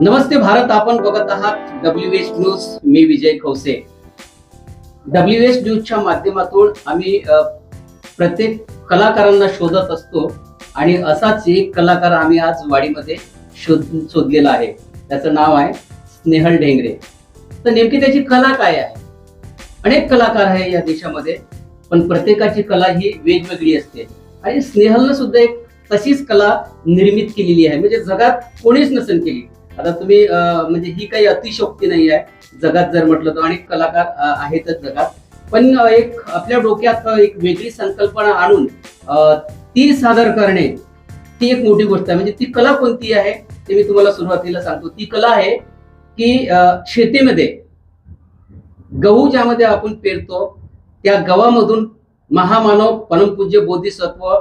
नमस्ते भारत आपण बघत आहात डब्ल्यू एच न्यूज मी विजय खवसे डब्ल्यू एच न्यूजच्या माध्यमातून आम्ही प्रत्येक कलाकारांना शोधत असतो आणि असाच एक कलाकार आम्ही आज वाडीमध्ये शोध शोधलेला आहे. त्याचं नाव आहे स्नेहल ढेंगरे. तर नेमकी त्याची कला काय आहे? अनेक कलाकार आहे या देशामध्ये पण प्रत्येकाची कला ही वेगवेगळी असते. आणि स्नेहलनं सुद्धा एक तशीच कला निर्मित केलेली आहे. म्हणजे जगात कोणीच नसेल केली. आता तुम्ही म्हणजे ही काही अतिशोक्ती नाही आहे. जगात जर म्हटलं तर अनेक कलाकार आहेतच जगात. पण एक आपल्या डोक्यात एक वेगळी संकल्पना आणून ती सादर करणे ती एक मोठी गोष्ट आहे. म्हणजे ती कला कोणती आहे ते मी तुम्हाला सुरुवातीला सांगतो. ती कला आहे की शेतीमध्ये गहू ज्यामध्ये आपण पेरतो त्या गव्हामधून महामानव परमपूज्य बोधिसत्व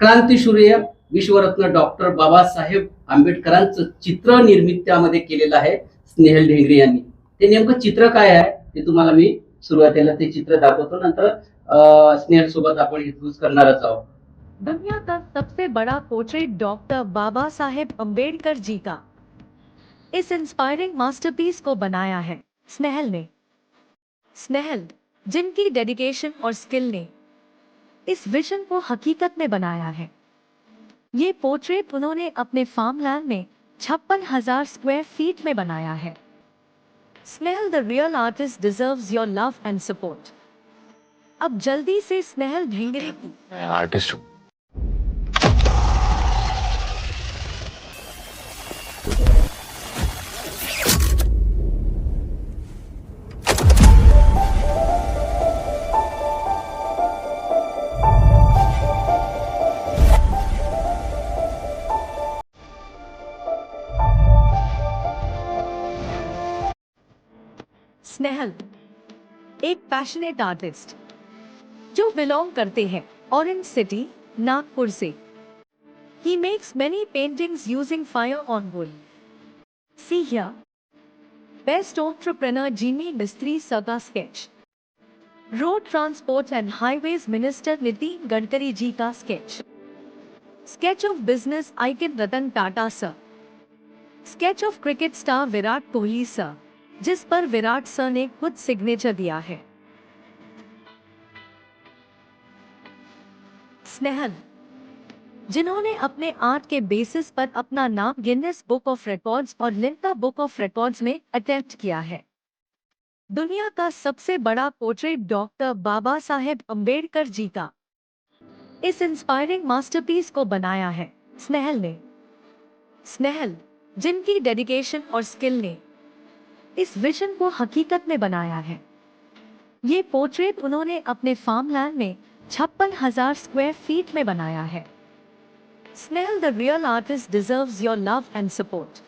क्रांतीसूर्य विश्वरत्न डॉक्टर बाबासाहेब आंबेडकरांचं चित्र निर्मित त्यामध्ये केलेलं आहे स्नेहल ढेंगरे यांनी. ते नेमकं चित्र काय आहे ते तुम्हाला मी सुरुवातीला ते चित्र दाखवतो नंतर स्नेहल सोबत आपण यूज करणारच आहोत. दुनिया का सबसे बड़ा पोर्ट्रेट डॉक्टर बाबा साहेब अम्बेडकर जी का? इस इंस्पायरिंग मास्टरपीस को बनाया है स्नेहल ने। स्नेहल जिनकी डेडिकेशन और स्किल ने इस विजन को हकीकत में बनाया है। ये पोर्ट्रेट उन्होंने अपने फार्म लैंड में छप्पन हज़ार स्क्वायर फीट में बनाया है। Snehal the real artist deserve your love and support अब जल्दी से स्नेहल ढेंगरे आर्टिस्ट आर्टिस्ट स्नेहल, एक पैशनेट आर्टिस्ट जो बिलोंग करते हैं और city Nagpur say. He makes many paintings using fire on wool best entrepreneur Jimmy Mistry सदा sketch road transport and highway minister Nitin Gadkari ji का sketch sketch of business icon Ratan Tata sir sketch of cricket star Virat Kohli sir जिस पर विराट sir ने खुद signature दिया है। स्नेहल, जिन्होंने अपने art के basis पर अपना नाम गिनेस बुक ऑफ़ रिकॉर्ड्स और लिम्का बुक ऑफ़ रिकॉर्ड्स में अटेम्प्ट किया है। दुनिया का सबसे बड़ा पोर्ट्रेट डॉक्टर बाबा साहेब अंबेडकर जी का इस इंस्पायरिंग मास्टरपीस को बनाया है, स्नेहल ने। स्नेहल, जिनकी डेडिकेशन और स्किल ने इस विजन को हकीकत में बनाया है। ये पोर्ट्रेट उन्होंने अपने फार्म लैंड में छप्पन हज़ार स्क्वायर फीट में बनाया है। Snehal, the real artist, deserves your love and support.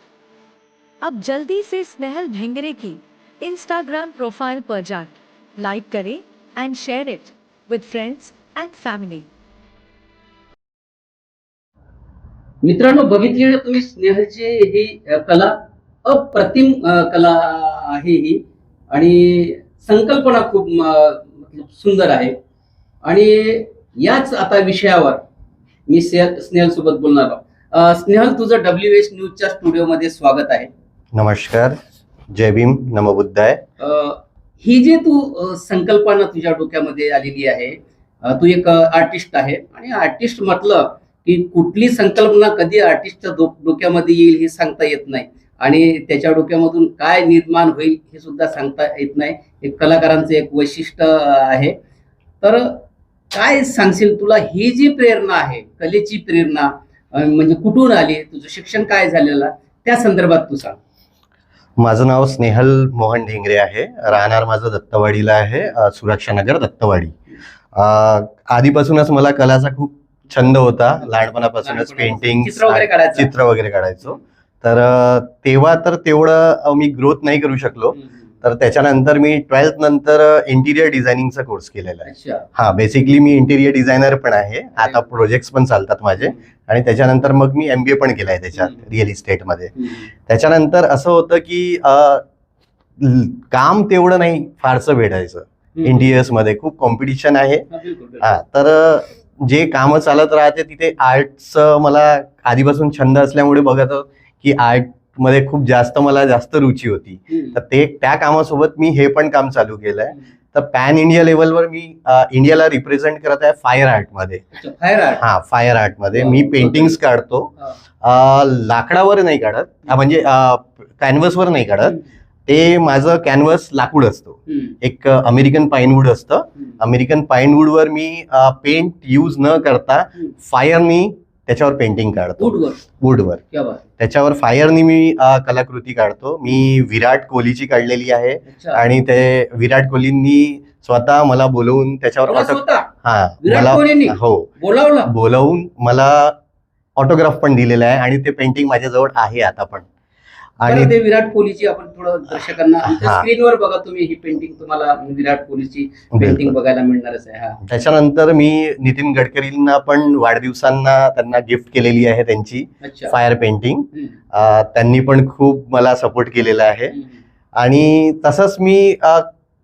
अब जल्दी से स्नेहल ढेंगरे की इंस्टाग्राम प्रोफ़ाइल पर जाए, लाइक करें and share it with friends and family मित्रांनो, बघितली तुम्ही स्नेहलची ही कला? अप्रतिम कला आहे ही. आणि संकल्पना खूप सुंदर आहे. आणि याच आता विषयावर मी स्नेहल सोबत बोलणार आहोत. स्नेहल तुझं डब्ल्यू एच न्यूजच्या स्टुडिओमध्ये स्वागत आहे. नमस्कार. जय भीम. नमबुद्धाय. ही जे तू संकल्पना तुझ्या डोक्यामध्ये आलेली आहे तू एक आर्टिस्ट आहे. आणि आर्टिस्ट म्हटलं की कुठली संकल्पना कधी आर्टिस्टच्या डोक्यामध्ये येईल हे सांगता येत नाही. आणि त्याच्या डोक्यामधून काय निर्माण होईल हे सुद्धा सांगता येत नाही. एक कलाकारांचं एक वैशिष्ट्य आहे. तर काय सांगशील तुला ही जी प्रेरणा आहे कलेची प्रेरणा म्हणजे कुठून आली तुझं शिक्षण काय झालेलं त्या संदर्भात तू सांग. माझं नाव स्नेहल मोहन ढेंगरे आहे. राहणार माझं दत्तवाडीला आहे सुरक्षानगर दत्तवाडी. आधीपासूनच मला कलाचा खूप छंद होता. लहानपणापासूनच पेंटिंग चित्र वगैरे काढायचं. चित्र वगैरे काढायचो. तर तेव्हा तर तेवढं मी ग्रोथ नाही करू शकलो. तर त्याच्यानंतर मी ट्वेल्थ नंतर इंटिरियर डिझायनिंगचा कोर्स केलेला आहे. हा बेसिकली मी इंटिरियर डिझायनर पण आहे. आता प्रोजेक्ट्स पण चालतात माझे. आणि त्याच्यानंतर मग मी एमबीए पण केलाय त्याच्यात. रिअल इस्टेटमध्ये. त्याच्यानंतर असं होतं की काम तेवढं नाही फारसं भेटायचं. इंटिरियर्समध्ये खूप कॉम्पिटिशन आहे. हा, तर जे कामं चालत राहते तिथे आर्टचं मला आधीपासून छंद असल्यामुळे बघत की आर्टमध्ये खूप जास्त मला जास्त रुची होती. तर ते त्या कामासोबत मी हे पण काम चालू केलंय. तर पॅन इंडिया लेवलवर मी इंडियाला रिप्रेझेंट करत आहे फायर आर्टमध्ये. अच्छा, फायर आर्ट? हा फायर आर्टमध्ये. वा, मी वा. पेंटिंग्स काढतो. हा. अ, लाकडावर नाही काढत. म्हणजे कॅनव्हसवर नाही काढत. ते माझं कॅनव्हस लाकूड असतो. एक अमेरिकन पाईनवूड असतं. अमेरिकन पाईनवूडवर मी पेंट यूज न करता. फायरनी त्याच्यावर पेंटिंग काढतो. वुडवर वूडवर क्या बात त्याच्यावर फायरनी मी कलाकृती काढतो. मी विराट कोहलीची काढलेली आहे. आणि ते विराट कोहलींनी स्वतः मला बोलवून त्याच्यावर हा विराट मला? हो. बोलवून मला ऑटोग्राफ पण दिलेला आहे आणि ते पेंटिंग माझ्याजवळ आहे आता पण. आणि ते विराट कोहलीची आपण थोडं दर्शकांना. स्क्रीनवर बघा तुम्ही ही पेंटिंग तुम्हाला विराट कोहलीची पेंटिंग बघायला मिळणारच आहे हा त्याच्यानंतर मी नितीन गडकरींना पण वाढदिवसांना त्यांना गिफ्ट केलेली आहे त्यांची फायर पेंटिंग. त्यांनी पण खूप मला सपोर्ट केलेला आहे. आणि तसंच मी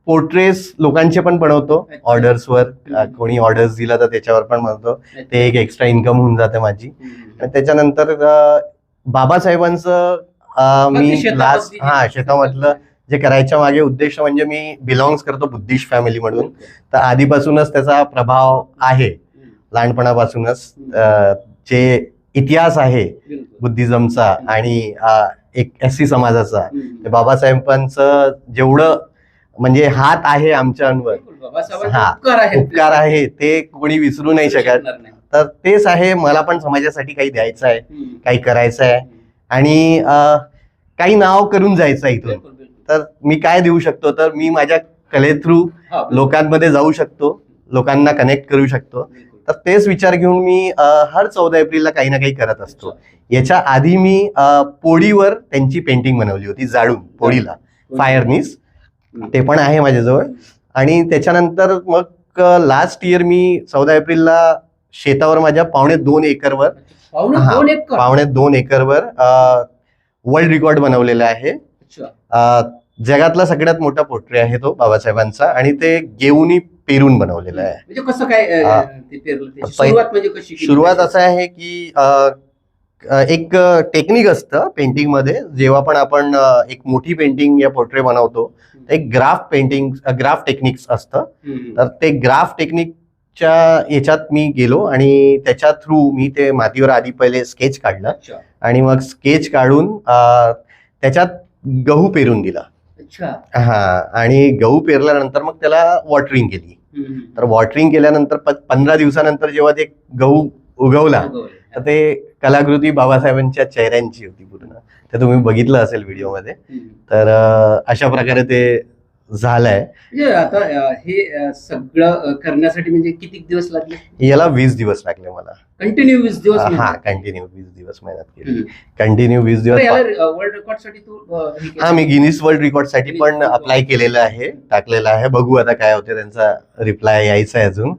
पोर्ट्रेस लोकांचे पण बनवतो. ऑर्डर्सवर. कोणी ऑर्डर्स दिला तर त्याच्यावर पण बनवतो ते एक एक्स्ट्रा इन्कम होऊन जाते माझी त्याच्यानंतर बाबासाहेबांचं मी लास्ट हा शेतामधलं जे करायच्या मागे उद्देश म्हणजे मी बिलॉंग्स करतो बुद्धिस्ट फॅमिली म्हणून तर आधीपासूनच त्याचा प्रभाव आहे. लहानपणापासूनच जे इतिहास आहे. बुद्धिझमचा आणि एक एस सी समाजाचा बाबासाहेबांचं जेवढं म्हणजे हात आहे आमच्यावर हा. उपकार आहे ते कोणी विसरू नाही शकत. तर तेच आहे मला पण समाजासाठी काही द्यायचं आहे. काही करायचं आहे आणि काही नाव करून जायचं आहे इथून. तर मी काय देऊ शकतो? तर मी माझ्या कले थ्रू लोकांमध्ये जाऊ शकतो. लोकांना कनेक्ट करू शकतो. तर तेच विचार घेऊन मी हर चौदा एप्रिलला काही ना काही करत असतो. याच्या आधी मी पोळीवर त्यांची पेंटिंग बनवली होती जाळून पोळीला. फायरनीस. ते पण आहे माझ्याजवळ. आणि त्याच्यानंतर मग लास्ट इयर मी चौदा एप्रिलला शेतावर माझ्या पावणे दोन एकरवर पावणे दोन एकरवर वर्ल्ड रेकॉर्ड बनवलेला आहे. जगातला सगळ्यात मोठा पोट्रे आहे तो बाबासाहेबांचा आणि ते गेऊनी पेरून बनवलेला आहे. म्हणजे कसं काय सुरुवात म्हणजे? सुरुवात असं आहे की एक टेक्निक असतं पेंटिंगमध्ये. जेव्हा पण आपण एक मोठी पेंटिंग या पोर्ट्रे बनवतो एक ग्राफ पेंटिंग ग्राफ टेक्निक्स असतं. तर ते ग्राफ टेक्निकच्या याच्यात मी गेलो आणि त्याच्या थ्रू मी ते मातीवर आधी पहिले स्केच काढलं. आणि मग स्केच काढून त्याच्यात गहू पेरून दिला. अच्छा. हा आणि गहू पेरल्यानंतर मग त्याला वॉटरिंग केली. तर वॉटरिंग केल्यानंतर पंधरा दिवसानंतर जेव्हा ते गहू उगवला. तर ते कलाकृती बाबासाहेबांच्या चेहऱ्यांची होती पूर्ण. ते तुम्ही बघितलं असेल व्हिडिओमध्ये. तर अशा प्रकारे ते झालंय. म्हणजे आता हे सगळं करण्यासाठी म्हणजे किती दिवस लागले? याला वीस दिवस लागले मला. कंटिन्यू वीस दिवस? हा कंटिन्यू वीस दिवस मेहनत केली. कंटिन्यू वीस दिवस वर्ल्ड रेकॉर्डसाठी तू हे मी गिनीस वर्ल्ड रेकॉर्डसाठी पण अप्लाय. केलेलं आहे टाकलेलं आहे. बघू आता काय होते त्यांचा रिप्लाय यायचा आहे अजून.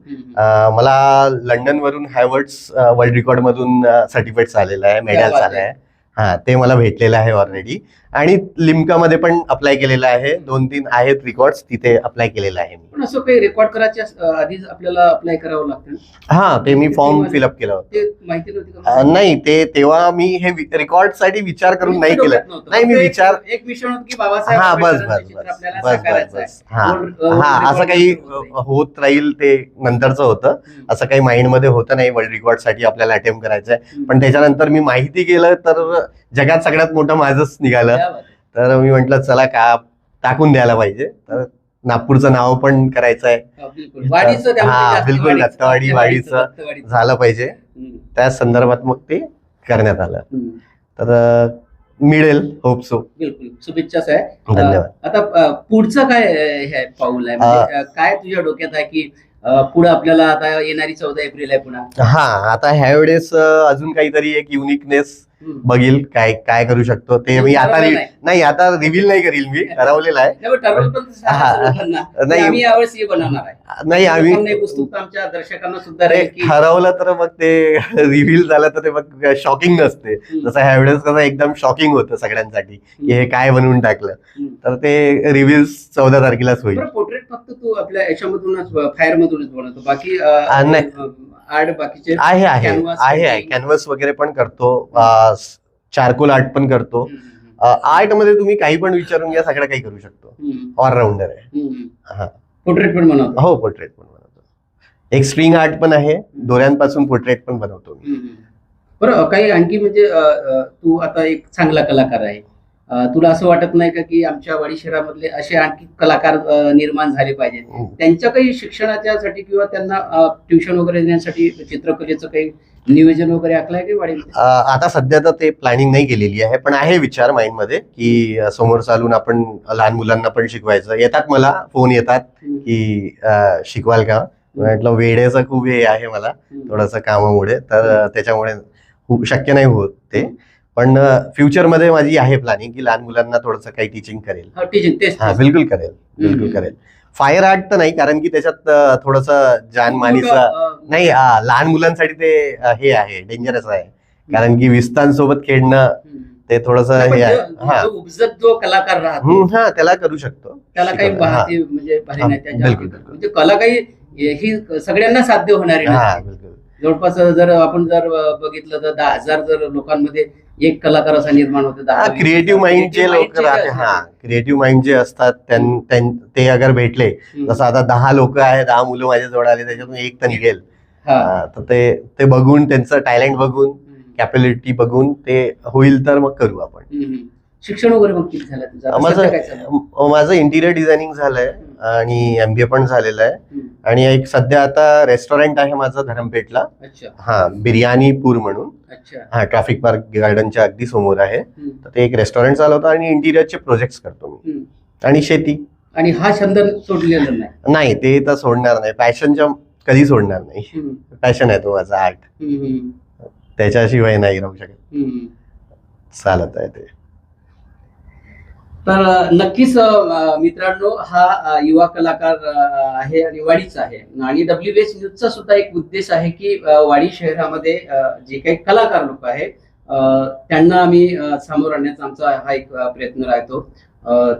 मला लंडन वरून हायवर्ड्स वर्ल्ड रेकॉर्ड मधून सर्टिफिकेट आलेलं आहे मेडल बात आलं आहे. हा ते मला भेटलेलं आहे ऑलरेडी आणि लिमका मध्ये पण अप्लाय केलेलं आहे दोन तीन आहेत रेकॉर्ड्स तिथे अप्लाय केलेलं आहे मी पण असं काही रेकॉर्ड करायच्या आधीच आपल्याला अप्लाय करावं लागतं? हा ते मी फॉर्म फिलअप केलं होतं माहिती नव्हती नाही ते तेव्हा मी हे रेकॉर्डसाठी विचार करून नाही केलं. नाही, मी विचार- एक विषय की बाबासाहेब हा बस बस बस बस बस हा हा असं काही होतं. राहील ते नंतरचं होतं. असं काही माइंडमध्ये होतं नाही वर्ल्ड रेकॉर्डसाठी आपल्याला अटेम्प्ट करायचं आहे हम्म. पण त्याच्यानंतर मी माहिती केलं तर जगात सगळ्यात मोठं माझंच निघालं. तर मी म्हंटल चला का टाकून द्यायला पाहिजे तर नागपूरचं नाव पण करायचं आहे हा, बिलकुल. हा, दत्तवाडी, वाडीचं. झालं पाहिजे. त्या संदर्भात मग ते करण्यात आलं. तर मिळेल होप सो बिलकुल शुभेच्छाच आहे धन्यवाद आता पुढचं काय हे पाऊल आहे म्हणजे काय तुझ्या डोक्यात आहे की पुढे आपल्याला आता येणारी चौदा एप्रिल आहे पुन्हा हा आता ह्या वेळेस अं, अजून काहीतरी एक युनिकनेस. बघील काय काय करू शकतो ते मी आता नाही. आता रिव्हील नाही करील मी ठरवलेलं आहे नाही. आम्ही दर्शकांना सुद्धा ठरवलं तर मग ते रिव्हील झालं तर ते मग शॉकिंग नसते. जसं ह्या वेळेस कसं एकदम शॉकिंग होतं सगळ्यांसाठी की हे काय बनवून टाकलं. तर ते रिव्ह्यूज चौदा तारखेलाच होईल पोर्ट्रेट फक्त तू आपल्या याच्यामधूनच फायर मधूनच बनवतो बाकी नाही. आर्ट बाकीचे आहे आहे आहे आहे. Painting. कॅनव्हस वगैरे पण करतो. चारकोल आर्ट पण करतो. आर्टमध्ये तुम्ही काही पण विचारून घ्या सगळं काही करू शकतो. ऑलराऊंडर आहे. हा. पोर्ट्रेट पण बनवतो. हो पोर्ट्रेट पण बनवतो. एक स्ट्रिंग आर्ट पण आहे. दोऱ्यांपासून पोर्ट्रेट पण बनवतो मी. बरं काही आणखी म्हणजे तू आता एक चांगला कलाकार आहे. तुला असं वाटत नाही का की आमच्या वाडी शहरामधले असे आणखी कलाकार निर्माण झाले पाहिजेत? हम्म. त्यांच्या काही शिक्षणाच्यासाठी किंवा त्यांना ट्युशन वगैरे देण्यासाठी चित्रकलेचं काही नियोजन वगैरे आखलंय की अं, आता सध्या तर ते प्लॅनिंग नाही केलेली आहे पण आहे विचार माइंडमध्ये की समोर चालून आपण लहान मुलांना पण शिकवायचं. येतात मला फोन येतात. की शिकवाल का? म्हटलं वेळेचं खूप हे आहे मला. थोडंसं कामामुळे. तर त्याच्यामुळे शक्य नाही होत ते. पण फ्युचरमध्ये माझी आहे प्लॅनिंग की लहान मुलांना थोडंसं काही टीचिंग करेल. हा हा. बिलकुल करेल बिलकुल. करेल. फायर आर्ट तर नाही कारण की त्याच्यात थोडंसं जानमानीचं नाही लहान मुलांसाठी ते हे आहे डेंजरस आहे. कारण की विस्तांसोबत खेळणं. ते थोडस हे आहे. हा. उपजत जो कलाकार राहतो. हा त्याला करू शकतो. त्याला काही म्हणजे बिलकुल, बिलकुल. म्हणजे कला काही ही सगळ्यांना साध्य होणारी हा नसते. बिलकुल. जवळपास जर आपण जर बघितलं तर दहा हजार जर लोकांमध्ये एक कलाकार असा निर्माण होतो दहा हा क्रिएटिव्ह. माइंड जे लोक राहते हा. क्रिएटिव्ह माइंड जे असतात ते अगर भेटले. जसं आता दहा लोक आहेत दहा मुलं माझ्या जवळ आले त्याच्यातून एक तर निघेल तर ते ते बघून त्यांचं टॅलेंट बघून. कॅपॅबिलिटी बघून ते होईल तर मग करू आपण. शिक्षण वगैरे मग किती झालं तुझं आता माझं माझं इंटिरियर डिझायनिंग झालंय आणि एमबीए पण झालेलं आहे. आणि एक सध्या आता रेस्टॉरंट आहे माझं धरमपेठला. हा बिर्याणी पूर म्हणून. हा ट्रॅफिक पार्क गार्डनच्या अगदी समोर आहे. तर ते एक रेस्टॉरंट चालवतो आणि इंटिरियरचे प्रोजेक्ट्स करतो मी. आणि शेती. आणि हा छंद सोडलेला नाही? नाही ते तर सोडणार नाही. पॅशनच्या कधी सोडणार नाही. पॅशन आहे तो माझा आर्ट. त्याच्याशिवाय नाही राहू शकत. चालत आहे ते. तर नक्कीच मित्रांनो हा युवा कलाकार आहे आणि वाडीचा आहे. आणि डब्ल्यू एस न्यूजचा सुद्धा एक उद्देश आहे की वाडी शहरामध्ये जे काही कलाकार लोक आहेत त्यांना आम्ही समोर आणण्याचा आमचा हा एक प्रयत्न राहतो.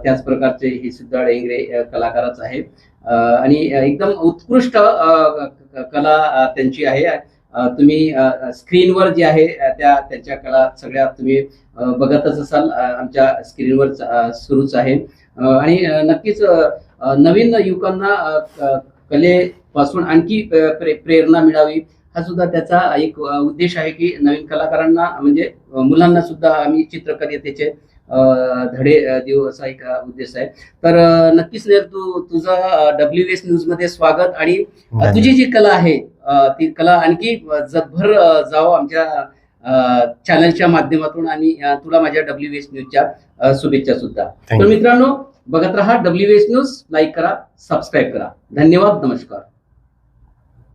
त्याच प्रकारचे हे सुद्धा डेंगरे कलाकारच आहे. आणि एकदम उत्कृष्ट कला त्यांची आहे. तुम्ही स्क्रीनवर जे आहे त्या त्यांच्या कला सगळ्या तुम्ही बघतच असाल. आमच्या स्क्रीनवर सुरूच आहे. आणि नक्कीच नवीन युवकांना कलेपासून आणखी प्रे- प्रेरणा मिळावी हा सुद्धा त्याचा एक उद्देश आहे की नवीन कलाकारांना म्हणजे मुलांना सुद्धा आम्ही चित्रकलेचे अ, धडे देऊ असा एक उद्देश आहे. तर नक्कीच तू तुझं डब्ल्यू एस न्यूजमध्ये स्वागत आणि तुझी जी कला आहे ती कला आणखी जगभर जावं आमच्या चॅनलच्या माध्यमातून आणि तुला माझ्या डब्ल्यू एस न्यूजच्या शुभेच्छा सुद्धा. तर. मित्रांनो बघत राहा डब्ल्यू एस न्यूज लाईक करा सबस्क्राईब करा. धन्यवाद नमस्कार.